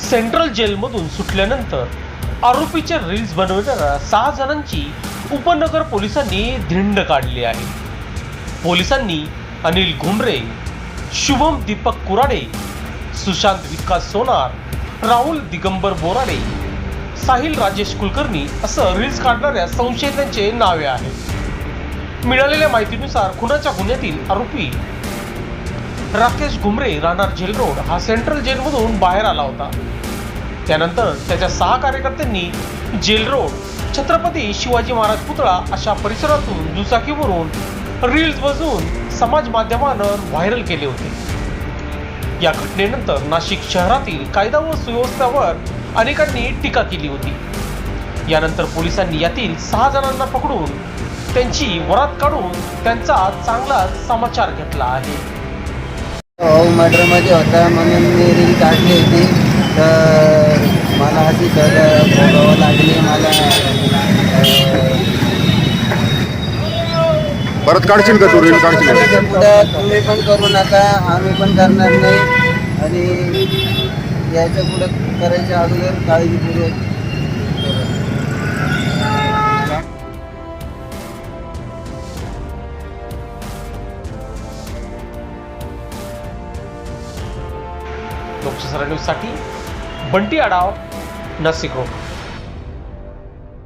Central जेलमधून सुटल्यानंतर आरोपीच्या रील्स बनवणाऱ्या सहा जणांची उपनगर पोलिसांनी धिंड काढली आहे. पोलिसांनी अनिल घुमरे शुभम दीपक कुराडे सुशांत विकास सोनार राहुल दिगंबर बोराडे साहिल राजेश कुलकर्णी असं रील्स काढणाऱ्या संशयितांचे नावे आहेत. मिळालेल्या माहितीनुसार खुनाच्या गुन्ह्यातील आरोपी राकेश घुमरे राहणार जेल रोड हा सेंट्रल जेलमधून बाहेर आला होता. त्यानंतर त्याच्या सहा कार्यकर्त्यांनी जेल रोड छत्रपती शिवाजी महाराज पुतळा अशा परिसरातून दुचाकीवरून रील्स बजून समाज माध्यमांवर व्हायरल केले होते. या घटनेनंतर नाशिक शहरातील कायदा व सुव्यवस्थेवर अनेकांनी टीका केली होती. यानंतर पोलिसांनी यातील सहा जणांना पकडून त्यांची वरात काढून त्यांचा चांगला समाचार घेतला आहे. मर्डरमध्ये होता म्हणून मी रील काढली होती. तर मला अशी तर बोलावं लागली मला परत काढशील का तू रील काढशील का? पुढे पुढे तुम्ही पण करू नका आम्ही पण करणार नाही आणि याच्यापुढे करायच्या अगोदर काळजीपूर्वक करा. लोकशाही न्यूजसाठी बंटी आडाव न सीखो हो.